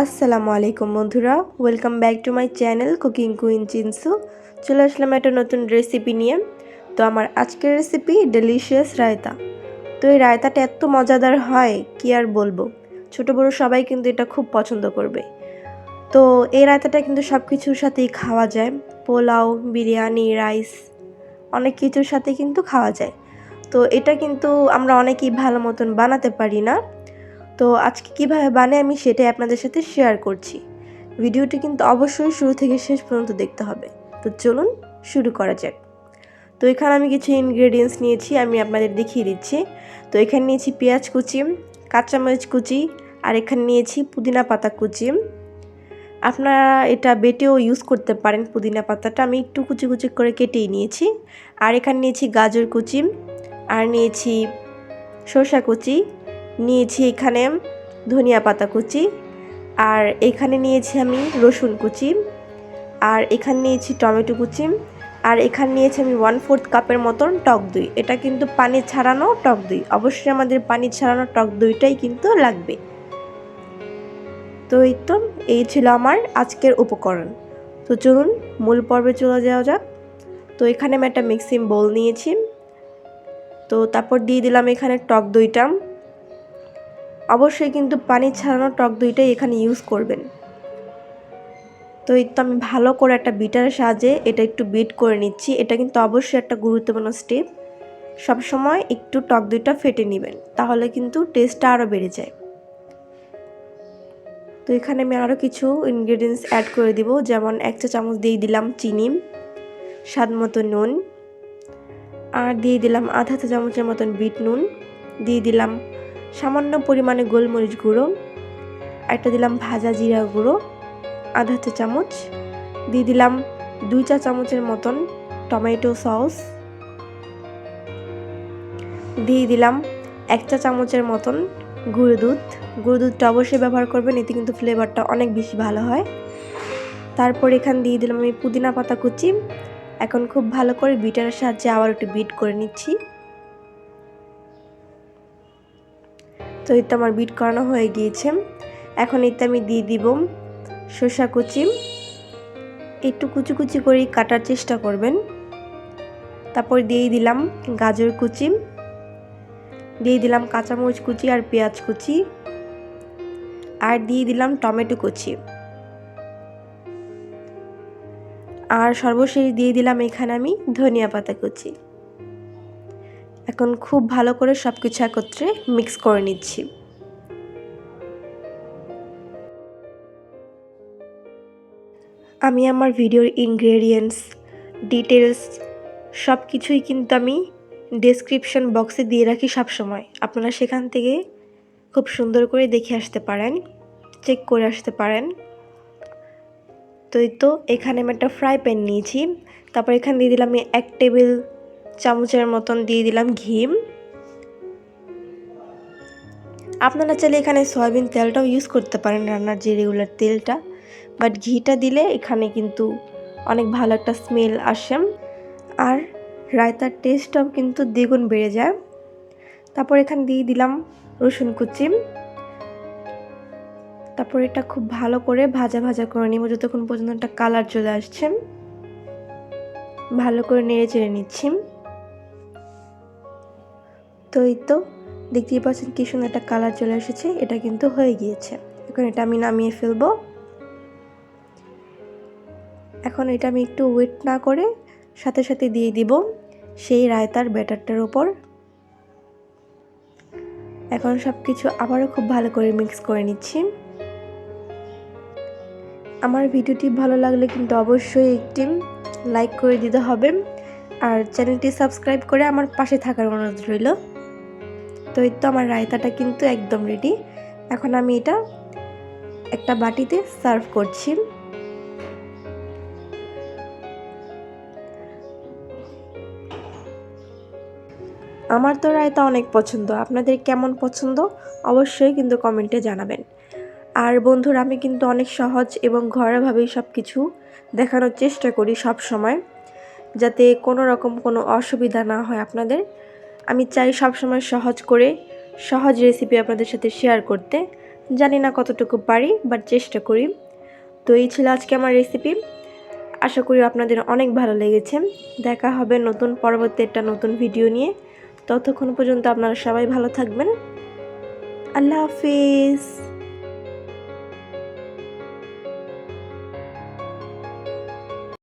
আসসালামু আলাইকুম বন্ধুরা welcome back to my channel cooking queen চিনসু চলে আসলাম একটা নতুন রেসিপি নিয়ে। তো আমার আজকের রেসিপি ডেলিশিয়াস রায়তা। তো এই রায়তাটা এত মজাদার হয়, কি আর বলব? ছোট বড় সবাই কিন্তু এটা খুব পছন্দ করবে। তো এই রায়তাটা কিন্তু সব কিছুর সাথেই খাওয়া যায়। পোলাও, বিরিয়ানি রাইস অনেক কিছুর সাথে কিন্তু খাওয়া যায়। তো এটা কিন্তু আমরা অনেকেই ভালো মতন বানাতে পারি না। তো আজকে কীভাবে বানাই আমি সেটাই আপনাদের সাথে শেয়ার করছি। ভিডিওটি কিন্তু অবশ্যই শুরু থেকে শেষ পর্যন্ত দেখতে হবে। তো চলুন শুরু করা যাক। তো এখানে আমি কিছু ইনগ্রেডিয়েন্টস নিয়েছি, আমি আপনাদের দেখিয়ে দিচ্ছি। তো এখানে নিয়েছি পেঁয়াজ কুচি, কাঁচামরিচ কুচি, আর এখানে নিয়েছি পুদিনা পাতা কুচি। আপনারা এটা বেটেও ইউজ করতে পারেন পুদিনা পাতাটা, আমি একটু কুচি কুচি করে কেটেই নিয়েছি। আর এখানে নিয়েছি গাজর কুচি, আর নিয়েছি শসা কুচি নিয়েছি এখানে ধনিয়া পাতা কুচি, আর এখানে নিয়েছি আমি রসুন কুচি, আর এখানে নিয়েছি টমেটো কুচি, আর এখানে নিয়েছি আমি ওয়ান ফোর্থ কাপের মতন টক দই। এটা কিন্তু পানি ছাড়ানো টক দই। অবশ্যই আমাদের পানি ছাড়ানো টক দইটাই কিন্তু লাগবে। তো এই তো, এই ছিল আমার আজকের উপকরণ। তো চলুন, মূল পর্বে চলে যাওয়া যাক। তো এখানে আমি একটা মিক্সিং বোল নিয়েছি। তো তারপর দিয়ে দিলাম এখানে টক দইটা। অবশ্যই কিন্তু পানি ছাড়ানো টক দইটাই এখানে ইউজ করবেন। তো এই তো আমি ভালো করে একটা বিটারের সাহায্যে এটা একটু বিট করে নিচ্ছি। এটা কিন্তু অবশ্যই একটা গুরুত্বপূর্ণ স্টেপ সবসময় একটু টক দইটা ফেটে নেবেন, তাহলে কিন্তু টেস্টটা আরও বেড়ে যায়। তো এখানে আমি আরও কিছু ইনগ্রেডিয়েন্টস অ্যাড করে দিব, যেমন এক চা চামচ দিয়ে দিলাম চিনি, স্বাদ মতো নুন, আর দিয়ে দিলাম আধা চা চামচের মতন বিট নুন, দিয়ে দিলাম সামান্য পরিমাণে গোলমরিচ গুঁড়ো, একটা দিলাম ভাজা জিরা গুঁড়ো, আধা চা চামচ, দিয়ে দিলাম দুই চা চামচের মতন টমেটো সস, দিয়ে দিলাম এক চা চামচের মতন গুঁড়ো দুধ। গুঁড়ো দুধটা অবশ্যই ব্যবহার করবেন, এতে কিন্তু ফ্লেভারটা অনেক বেশি ভালো হয়। তারপর এখান দিয়ে দিলাম আমি পুদিনা পাতা কুচি। এখন খুব ভালো করে বিটারের সাহায্যে আবার একটু বিট করে নিচ্ছি। তো এতে আমার বিট করানো হয়ে গিয়েছে। এখন এতে আমি দিয়ে দিব শসা কুচি। একটু কুচি কুচি করে কাটার চেষ্টা করবেন। তারপর দিয়ে দিলাম গাজর কুচি। দিয়ে দিলাম কাঁচামরিচ কুচি আর পেঁয়াজ কুচি। আর দিয়ে দিলাম টমেটো কুচি। আর সর্বশেষ দিয়ে দিলাম এখানে আমি ধনিয়া পাতা কুচি। এখন খুব ভালো করে সব কিছু একত্রে মিক্স করে নিচ্ছি। আমি আমার ভিডিওর ইনগ্রেডিয়েন্টস ডিটেলস সব কিছুই কিন্তু আমি ডেসক্রিপশন বক্সে দিয়ে রাখি সব সময় আপনারা সেখান থেকে খুব সুন্দর করে দেখে আসতে পারেন চেক করে আসতে পারেন। তো এই তো, এখানে আমি একটা ফ্রাই প্যান নিয়েছি। তারপর এখানে দিয়ে দিলাম আমি এক টেবিল চামচের মতন দিয়ে দিলাম ঘি আপনারা চাইলে এখানে সয়াবিন তেলটাও ইউজ করতে পারেন রান্নার যে রেগুলার তেলটা। বাট ঘিটা দিলে এখানে কিন্তু অনেক ভালো একটা স্মেল আসে। আর রায়তার টেস্টটাও কিন্তু দ্বিগুণ বেড়ে যায়। তারপর এখানে দিয়ে দিলাম রসুন কুচি। তারপর এটা খুব ভালো করে ভাজা ভাজা করে নিব, যতক্ষণ পর্যন্ত একটা কালার চলে আসছে। ভালো করে নেড়ে চেড়ে নিচ্ছি। তো এই তো, দেখতেই পাচ্ছেন কী সুন্দর একটা কালার চলে এসেছে, এটা কিন্তু হয়ে গিয়েছে। এখন এটা আমি নামিয়ে ফেলব। এখন এটা আমি একটু ওয়েট না করে সাথে সাথে দিয়ে দিব সেই রায়তার ব্যাটারটার ওপর এখন সব কিছু আবারও খুব ভালো করে মিক্স করে নিচ্ছি। আমার ভিডিওটি ভালো লাগলে কিন্তু অবশ্যই একটি লাইক করে দিতে হবে। আর চ্যানেলটি সাবস্ক্রাইব করে আমার পাশে থাকার অনুরোধ রইল। তো এই তো আমার রায়তাটা কিন্তু একদম রেডি এখন আমি এটা একটা বাটিতে সার্ভ করছি। আমার তো রায়তা অনেক পছন্দ। আপনাদের কেমন পছন্দ? অবশ্যই কিন্তু কমেন্টে জানাবেন। আর বন্ধুরা, আমি কিন্তু অনেক সহজ এবং ঘরোয়াভাবেই সব কিছু দেখানোর চেষ্টা করি সব সময় যাতে কোনো রকম কোনো অসুবিধা না হয় আপনাদের। আমি চাই সবসময় সহজ করে, সহজ রেসিপি আপনাদের সাথে শেয়ার করতে। জানি না কতটুকু পারি বাট চেষ্টা করি। তো এই ছিল আজকে আমার রেসিপি আশা করি আপনাদের অনেক ভালো লেগেছে। দেখা হবে নতুন, পরবর্তী একটা নতুন ভিডিও নিয়ে। ততক্ষণ পর্যন্ত আপনারা সবাই ভালো থাকবেন। আল্লাহ হাফিজ।